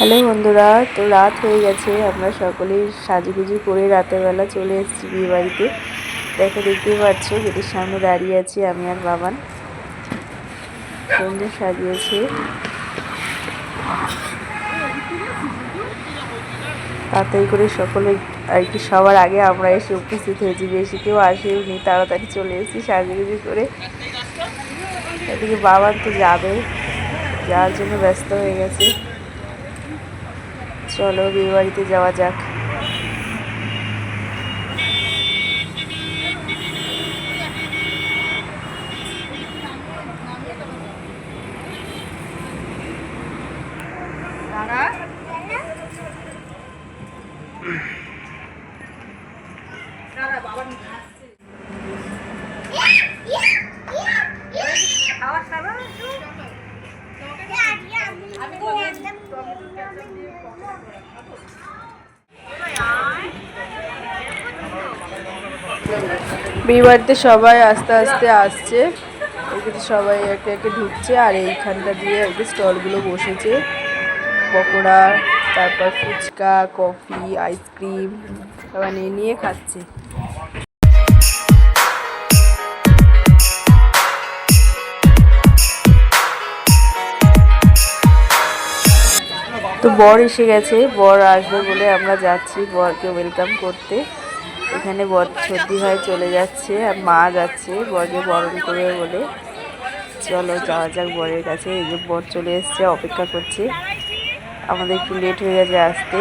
Hello বন্ধুরা, তো রাত হয়ে গেছে, আমরা সকলেই সাজুগুজু করে রাতের বেলা চলে এসেছি বিয়ে বাড়িতে দেখো, দেখতেই পাচ্ছ, গেটের সামনে দাঁড়িয়ে আছি আমি আর বাবান। সুন্দর সাজিয়েছে। তাড়াতাড়ি করে সকলে, আর কি সবার আগে আমরা এসে উপস্থিত হয়েছি। বেশি কেউ আসেওনি তাড়াতাড়ি চলে এসেছি সাজুগুজু করে। এদিকে বাবান তো যাবে, যাওয়ার জন্য ব্যস্ত হয়ে গেছে। চলো বিয়ে বাড়িতে যাওয়া যাক। বিয়ে বাড়িতে সবাই আস্তে আস্তে আসছে। এখানে সবাই একে একে ঢুকছে আর এইখানটা দিয়ে আর কি স্টলগুলো বসেছে। পকোড়া, তারপর ফুচকা, কফি, আইসক্রিম সবাই নিয়ে নিয়ে খাচ্ছে। তো বর এসে গেছে। বর আসবে বলে আমরা যাচ্ছি বরকে ওয়েলকাম করতে। এখানে বর সর্দি হয়ে, চলে যাচ্ছে আর মা যাচ্ছে বরকে বরণ করবে বলে। চলো যাওয়া যাক বরের কাছে, এই যে বর চলে এসছে, অপেক্ষা করছে। আমাদের একটু লেট হয়ে গেছে আসতে।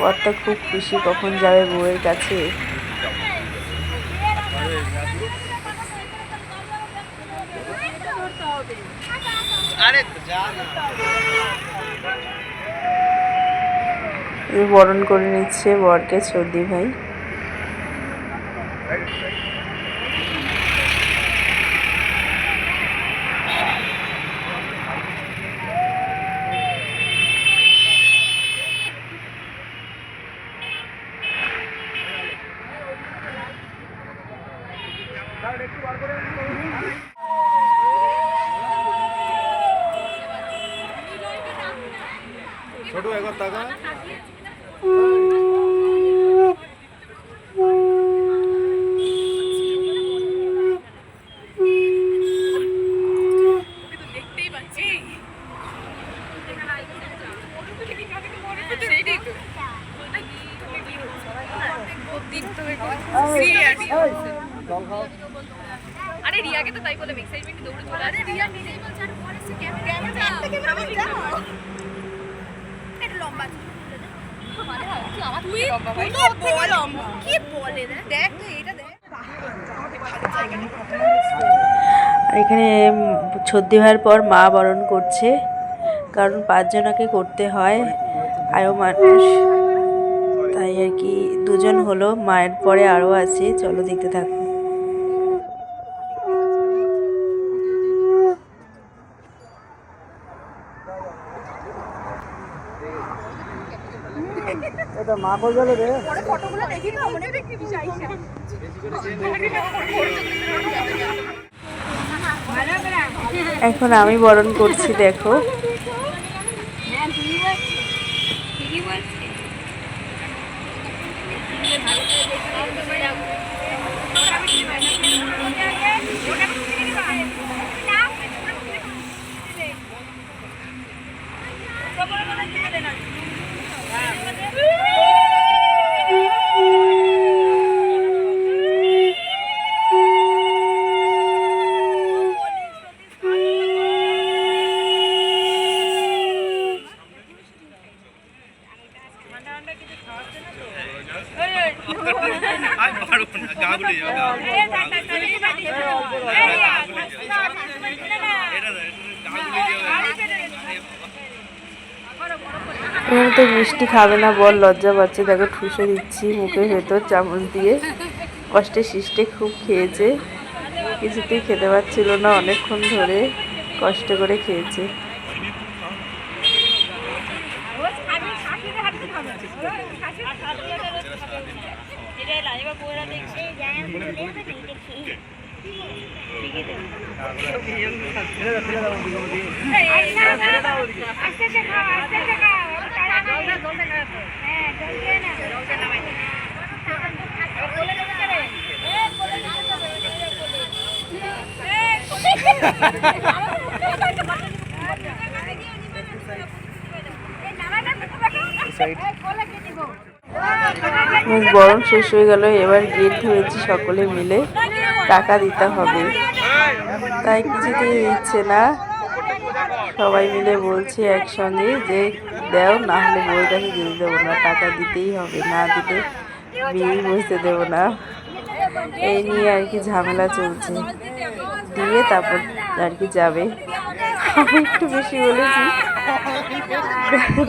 বরটা খুব খুশি কখন যাবে বউয়ের কাছে। এই বরণ করে নিচ্ছে বরকে সৌদি ভাই ছোট একবার টাকা আরে রিয়াকে তো তাই বলে এক্সাইটমেন্ট দৌড়ে চলে আসে রিয়া নিজেই বলছে আরে পরে সে ক্যামেরা ক্যামেরা যাও। এটা লম্বা এখানে সর্দি হওয়ার পর মা বরণ করছে কারণ পাঁচজনাকে করতে হয় আয়ো মানুষ তাই আর কি দুজন হলো মায়ের পরে আরও আছে। চলো দেখতে থাকো। এটা মা গেল রে? এখন আমি বরণ করছি দেখো। খাবে না বল লজ্জা পাচ্ছে। দেখো ঠুসে দিচ্ছি মুখের ভেতর চামচ দিয়ে। কষ্টে সৃষ্টে খুব খেয়েছে। কিছুতেই খেতে পারছিল না অনেকক্ষণ ধরে কষ্ট করে খেয়েছে। না, না। বেশ গরম শেষ হয়ে গেল এবার গেট ধরেছি সকলে মিলে। টাকা দিতে হবে। তাই কিছুতেই দিচ্ছে না। সবাই মিলে বলছি একসঙ্গে যে, দাও, না হলে বইটাকে দিয়ে দেবো না, টাকা দিতেই হবে, না দিলে বিয়েই বসতে দেবো না। এই নিয়ে আর কি ঝামেলা চলছে। দিয়ে তারপর আর কি যাবে। একটু বেশি বলেছি।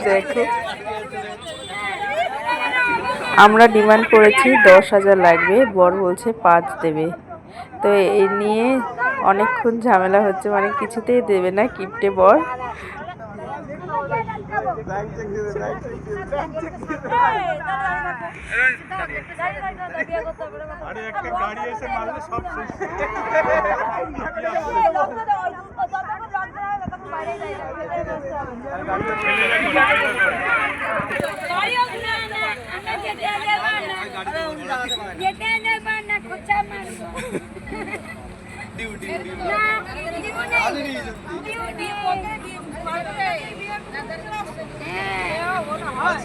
দেখো। আমরা ডিমান্ড করেছি দশ হাজার লাগবে, বর বলছে পাঁচ দেবে। তো এই নিয়ে অনেকক্ষণ ঝামেলা হচ্ছে মানে কিছুতেই দেবে না কিপটে বর। চেক দিবে ব্যাংক চেক দিবে আরে একটা গাড়ি এসে মারলে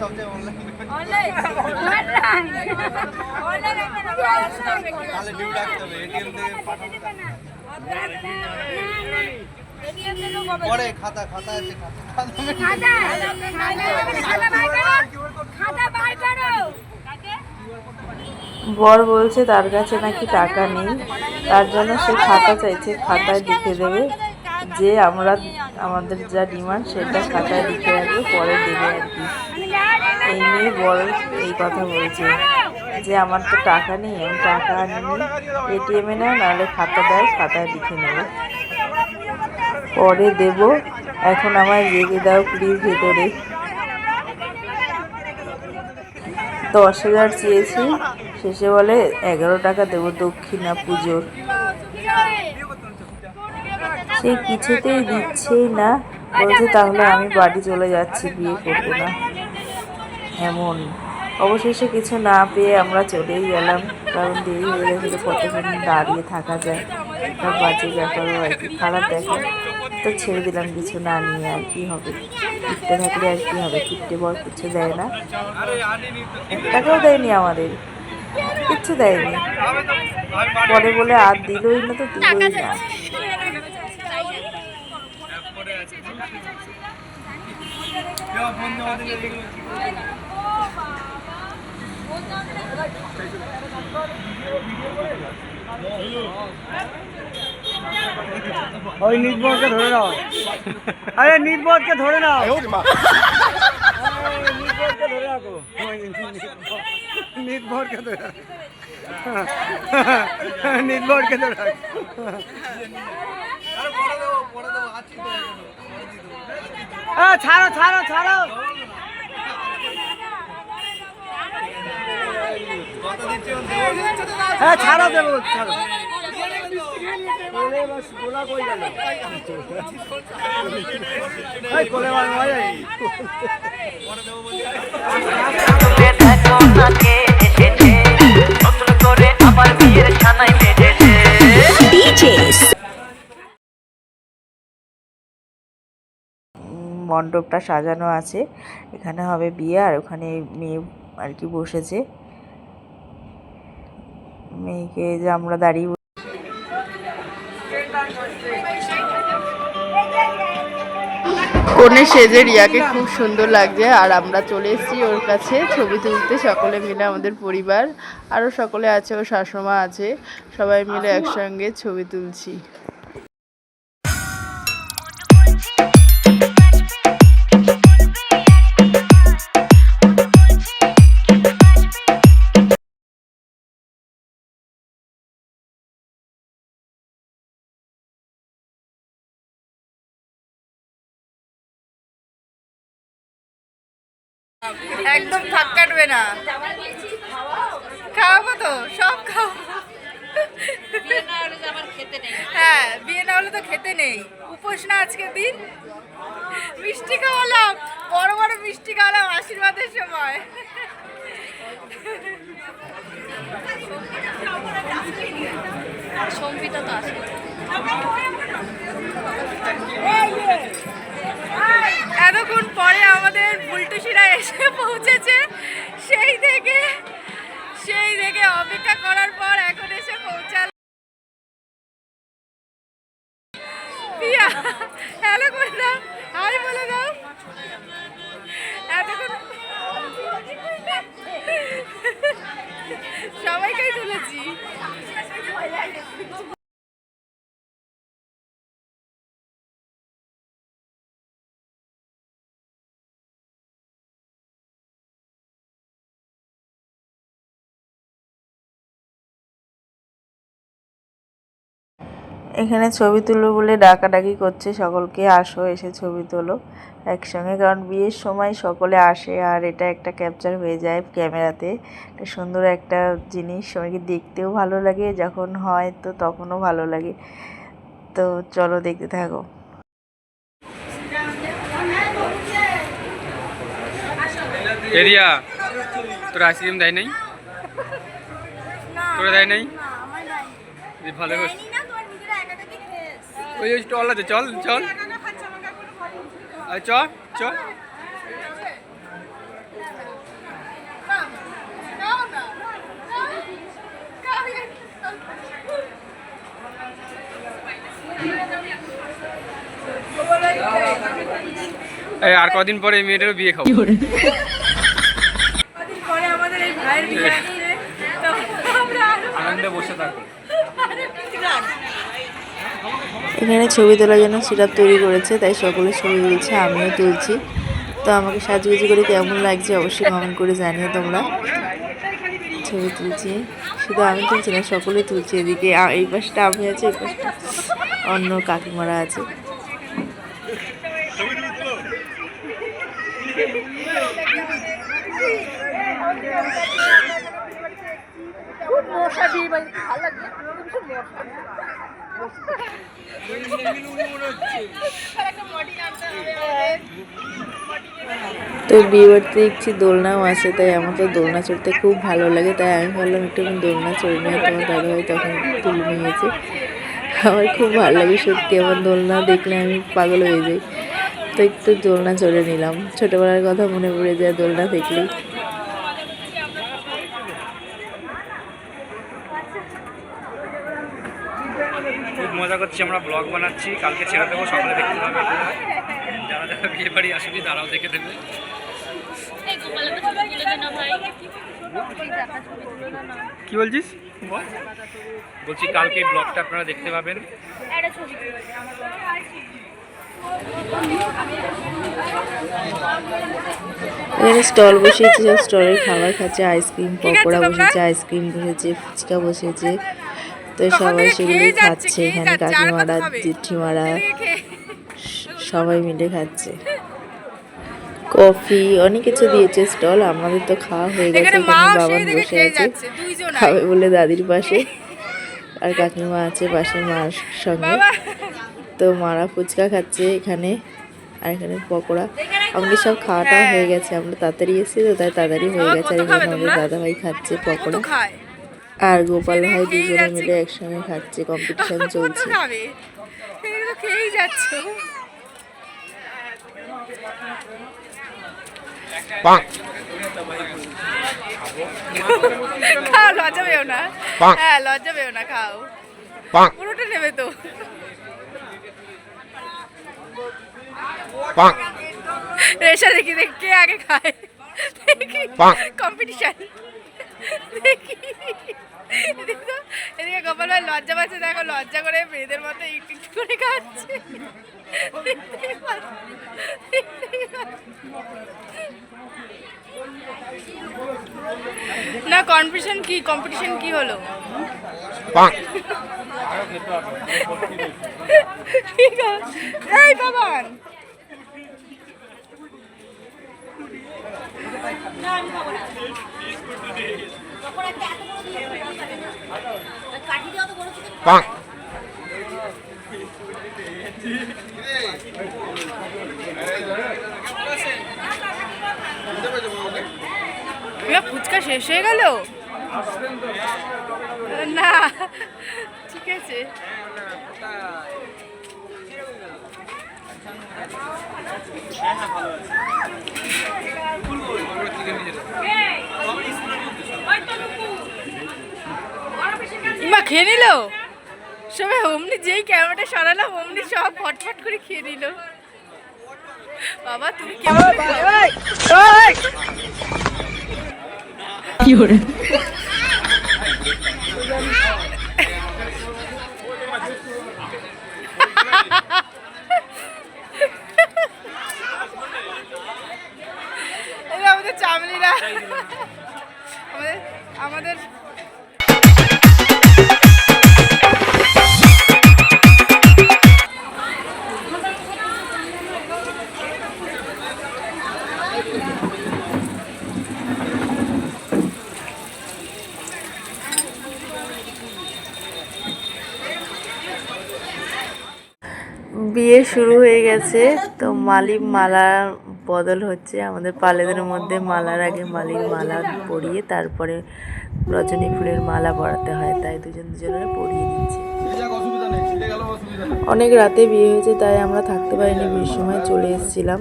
সব শেষ পরে খাতা খাতা আছে খাতা বর বলছে, তার কাছে নাকি টাকা নেই। তার জন্য সে খাতা চাইছে, খাতায় লিখে দেবে। যে আমরা, আমাদের যা ডিমান্ড, সেটা খাতায় লিখে রাখবে, পরে দেবে আর কি। এই নিয়ে বর এই কথা বলছে, যে, আমার তো টাকা নেই, আমি টাকা আনিনি। এটিএমে নাও, নাহলে খাতা দেয় খাতায় লিখে নেবে। পরে দেব। এখন আমায় রেগে দাও প্লিজ ভেতরে। দশ হাজার চেয়েছি। শেষে বলে, এগারো টাকা দেবো দক্ষিণা পুজোর। সে কিছুতেই দিচ্ছেই না। বলছে, তাহলে আমি বাড়ি চলে যাচ্ছি, বিয়ে করব না। এমন। অবশেষে কিছু না পেয়ে আমরা চলেই গেলাম, কারণ দেরি হয়ে গেছিল কতক্ষণ দাঁড়িয়ে থাকা যায়। একটা বাজে ব্যাপারও আর কি, খারাপ দেখে। তো ছেড়ে দিলাম, কিছু না নিয়ে আর কি হবে? কিপটে থাকলে আর কি হবে? কিপটে বর কিছু দেয় না। টাকাও দেয়নি আমাদের। কিচ্ছু দেয়নি। পরে বলে আর দিলই না তো দিলই না। ওই নির্বোধকে ধরে নাও। আরে নির্বোধকে ধরে নাও। নির্বোধকে ধরে রাখো। ধরে রাখো। নির্ভরকে ধরে রাখো। আ, ছাড়ো ছাড়ো ছাড়ো। হ্যাঁ ছাড়ো দেবো ছাড়ো। কোলে বাস গোলা কই গেল কোলে বাস উম, মণ্ডপটা সাজানো আছে। এখানে হবে বিয়ে আর ওখানে মেয়ে আর কি বসেছে। মেয়েকে যে আমরা দাঁড়িয়ে কনে সেজে রিয়াকে খুব সুন্দর লাগছে। আর আমরা চলে এসেছি ওর কাছে ছবি তুলতে। সকলে মিলে আমাদের পরিবার। আরও সকলে আছে ও শাশুমা আছে। সবাই মিলে একসঙ্গে ছবি তুলছি। একদম থাক কাটবে না। খাওয়াবো তো সব খাওয়াবো। হ্যাঁ বিয়ে না হলে তো খেতে নেই। উপোস না আজকের দিন। মিষ্টি খাওয়ালাম বড় বড় মিষ্টি খাওয়ালাম আশীর্বাদের সময়। সম্পিতা তো আসে। এতক্ষণ পরে আমাদের বুলটুসিরা এসে পৌঁছেছে। সেই থেকে সেই থেকে অপেক্ষা করার পর এখন এসে পৌঁছাল। প্রিয়া হ্যালো করে দাও, হাই বলে দাও। এতক্ষণ সবাইকেই তুলেছি। এখানে ছবি তুলবো বলে ডাকাডাকি করছে সকলকে আসো এসে ছবি তোলো একসঙ্গে। কারণ বিয়ের সময় সকলে আসে আর এটা একটা ক্যাপচার হয়ে যায় ক্যামেরাতে। এটা সুন্দর একটা জিনিস সবাইকে দেখতেও ভালো লাগে যখন হয় তো তখনও ভালো লাগে। তো চলো দেখতে থাকো। এরিয়া তোর আইসক্রিম দেয় নাই? তোরা দেয় নাই? ভালো ওই ওই স্টল আছে চল চল। চ চ। এই আর কদিন পরে এই মেয়েটারও বিয়ে খাব। আনন্দে বসে থাকো। এখানে ছবি তোলার জন্য সিরাপ তৈরি করেছে, তাই সকলে ছবি তুলছে, আমিও তুলছি। তো আমাকে সাজুগুজু করে কেমন লাগছে অবশ্যই কমেন্ট করে জানিও তোমরা। ছবি তুলছি। শুধু আমি তুলছি না সকলেই তুলছি এদিকে। এই পাশটা আমি আছে, এই পাশটা অন্য কাকিমারা আছে। মশা দিয়ে ভালো লাগে ভীষণ মশা একটা মডি আনতে হবে আমাদের তো বিয়ে বাড়িতে দেখছি দোলনাও আছে, তাই আমার তো দোলনা চড়তে খুব ভালো লাগে, তাই আমি ভাবলাম একটু দোলনা চড়ে নিয়ে তোমার দাদাভাই তখন তুলে নিয়েছে। আমার খুব ভালো লাগে সত্যি, আমার দোলনা দেখলে আমি পাগল হয়ে যাই। তো একটু দোলনা চড়ে নিলাম। ছোটোবেলার কথা মনে পড়ে যায় দোলনা দেখলেই। করছি আমরা ব্লগ বানাচ্ছি কালকে ছেড়ে দেবো সকালে দেখতে পাবে। যারা যারা বিয়ে বাড়ি আসেনি তারাও দেখে দেবে। কি বলছিস? বল। বলছি কালকে ব্লগটা আপনারা দেখতে পাবেন। এখানে স্টল বসিয়েছে সব স্টলের খাবার খাচ্ছে আইসক্রিম পকোড়া বসেছে আইসক্রিম বসেছে ফুচকা বসেছে। তো সবাই থেকে সেগুলোই খাচ্ছে এখানে কাকিমারা? জেঠিমারা সবাই মিলে খাচ্ছে। কফি অনেক কিছু দিয়েছে স্টল আমাদের তো খাওয়া হয়ে গেছে এখানে বাবা বসে আছে খাবে বলে দাদির পাশে। আর কাকিমা আছে পাশে মার সঙ্গে। তো মারা ফুচকা খাচ্ছে এখানে আর এখানে পকোড়া। আমাদের সব খাওয়াটা হয়ে। গেছে আমরা তাড়াতাড়ি এসেছি তো তাই তাড়াতাড়ি হয়ে গেছে। আর এখানে আমাদের দাদাভাই খাচ্ছে পকোড়া। আর গোপাল ভাই দুজনে মিলে একসঙ্গে খাচ্ছে কম্পিটিশন চলছে। খেয়েই যাচ্ছ। খাও লজ্জা পেও না। হ্যাঁ লজ্জা পেও না খাও। পুরোটা নেবে তো। রেশা দেখি দেখ কে আগে খায়। দেখি। কম্পিটিশন দেখো, এদিকে গোপাল ভাই লজ্জা পাচ্ছে দেখো লজ্জা করে মেয়েদের মতো একটু একটু করে খাচ্ছে। না কম্পিটিশন কি? কম্পিটিশন কি হলো? ঠিক আছে। এই বাবান। পাঁক ফুচকা শেষ হয়ে গেল? না ঠিক আছে। হ্যাঁ, হ্যাঁ, ভালো আছে। মা খেয়ে নিল? সবাই অমনি যেই ক্যামেরাটা সরালাম অমনি সব ফটফট করে খেয়ে নিল। বাবা তুমি কেমন এই আমাদের চামলিরা। আমাদের আমাদের বিয়ে শুরু হয়ে গেছে তো মালি মালা বদল হচ্ছে। আমাদের পালেদের মধ্যে মালার আগে মালির মালা পরিয়ে তারপরে রজনী ফুলের মালা পরাতে হয়, তাই দুজন দুজনের পরিয়ে দিচ্ছে। অনেক রাতে বিয়ে হয়েছে, তাই আমরা থাকতে পারিনি, বিয়ের সময় চলে এসেছিলাম।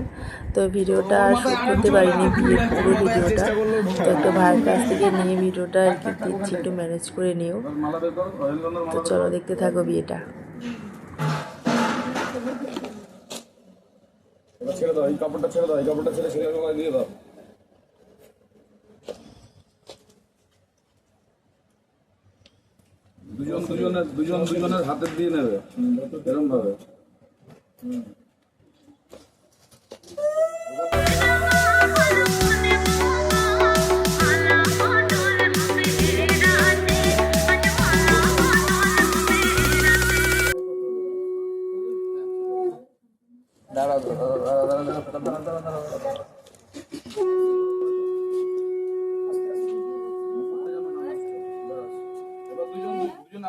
তো ভিডিওটা আর করতে পারিনি, বিয়ের পুরো ভিডিওটা। তো একটা ভাইয়ের কাছ থেকে নিয়ে ভিডিওটা আর কি দিচ্ছি, একটু ম্যানেজ করে নিও। তো চলো দেখতে থাকো বিয়েটা। ছেড়ে দাও, এই কাপড়টা ছেড়ে দাও, এই কাপড়টা ছেড়ে ছেড়ে গলায় দিয়ে দাও। দুজন দুজনের দুজন দুজনের হাতে দিয়ে নেবে এরকম ভাবে দাঁড়া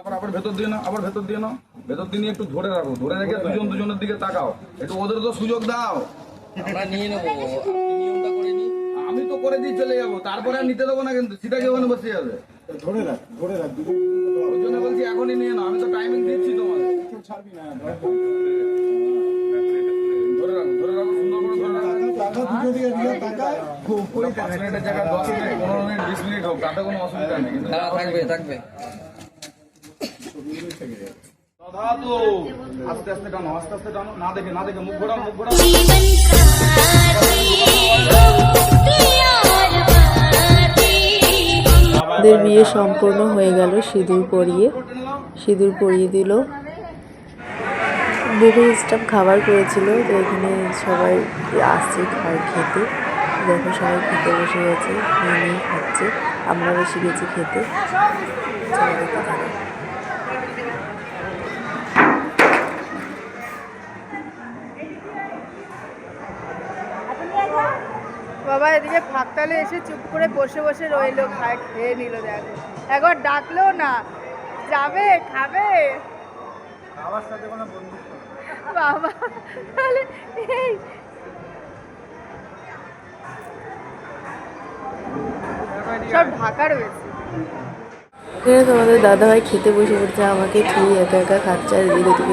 আবার আবার ভেতর দিয়ে নাও আবার ভেতর দিয়ে নাও ভেতর দিয়ে একটু ধরে রাখো ধরে রেখে দুজন দুজনের দিকে তাকাও একটু ওদের তো সুযোগ দাও নিয়ে আমি তো করে দিয়ে চলে যাব তারপরে আর নিতে দেবো না কিন্তু সেটা কি ওখানে বসে যাবে বলছি এখনই নিয়ে নাও আমি তো টাইমিং দিচ্ছি তোমাদের ছাড়বি না রাখো দুটো দিকে দিয়ে টাকা ওটা পাঁচ মিনিটের জায়গায় দশ মিনিট পনেরো মিনিট বিশ মিনিট হোক তাতে কোনো অসুবিধা নেই। থাকবে থাকবে। তো আস্তে আস্তে টানো আস্তে আস্তে টানো না দেখে না দেখে মুখ ঘোরাও মুখ ঘোরাও। আমাদের বিয়ে সম্পূর্ণ হয়ে গেল সিঁদুর পরিয়ে সিঁদুর পরিয়ে দিল। বুফে স্টাফ খাবার করেছিল তো এখানে সবাই আসছে খাবার খেতে। দেখো সবাই খেতে বসে গেছে নিয়ে নিয়ে খাচ্ছে। আমরা বসে গেছি খেতে। বাবা এদিকে ফাঁকতালে এসে চুপ করে বসে বসে রইল খায় খেয়ে নিল দেখো। একবার ডাকলো না যাবে খাবে? বাবা তাহলে এই। সব ঢাকা রয়েছে। এখানে তোমাদের দাদাভাই খেতে বসে পড়ছে আমাকে খেয়ে একা একা খাচ্ছে আর এদিকে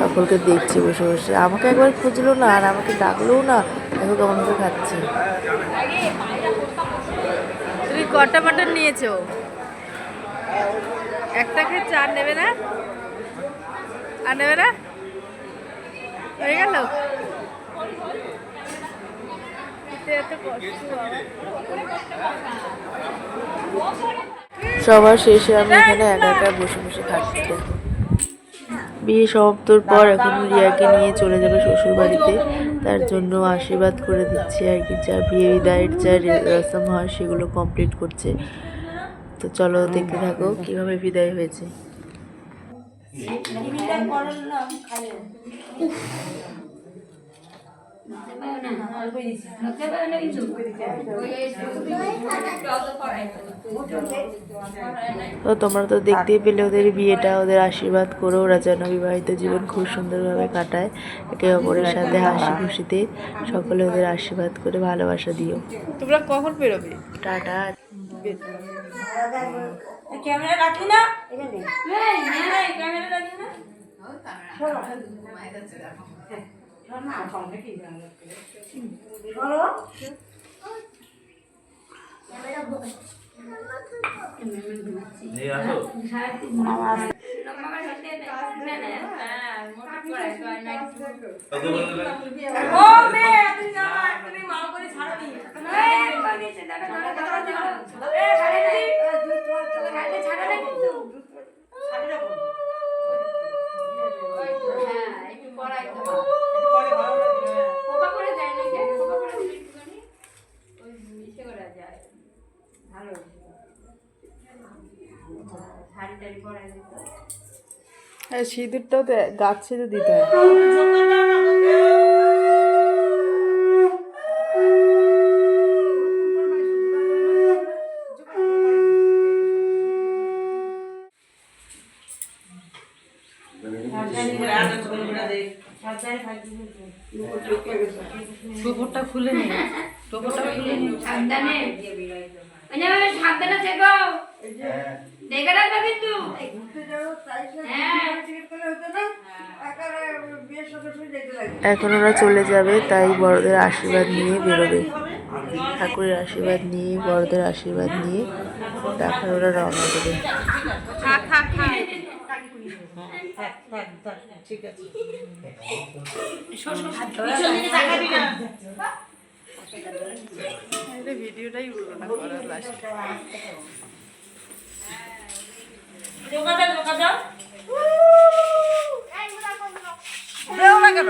সকলকে দেখছে বসে বসে। আমাকে একবার খুঁজলো না আর আমাকে ডাকলোও না দেখো কেমন করে খাচ্ছে। তুমি কটা মাটন নিয়েছো? একটা খেয়ে চার নেবে না? আর নেবে না? হয়ে গেল। সবার শেষে আমি এখানে একা একা বসে বসে খাচ্ছি বিয়ে সমাপ্তর পর এখন রিয়াকে নিয়ে চলে যাবে শ্বশুর বাড়িতে তার জন্য আশীর্বাদ করে দিচ্ছে আর কি, যা বিয়ে বিদায়ের যা রসম হয় সেগুলো কমপ্লিট করছে। তো চলো দেখতে থাকো কীভাবে বিদায় হয়েছে। তো তোমরা তো দেখতেই পেলে ওদের বিয়েটা ওদের আশীর্বাদ করো ওরা যেন বিবাহিত জীবন খুব সুন্দরভাবে কাটায়। একে অপরের সাথে হাসি খুশিতে সকলে ওদের আশীর্বাদ করে ভালোবাসা দিও। তোমরা কখন বেরোবে? টাটা। ক্যামেরা রাখি না? ক্যামেরা রাখি না? তুমি মা করে ছাড়নি হ্যাঁ সিঁদুরটাও তো গাছ ছেড়ে দিতে হয়। সাবধানে। সাবধানে থেকো। দেখে রাখবে কিন্তু হ্যাঁ। এখন ওরা চলে যাবে তাই বড়দের আশীর্বাদ নিয়ে বেরোবে। ঠাকুরের আশীর্বাদ নিয়ে বড়দের আশীর্বাদ নিয়ে তারপর ওরা রওনা দেবে। ভিডিওটাই উঠল না করার লাস্ট যাও বেরো না কেন?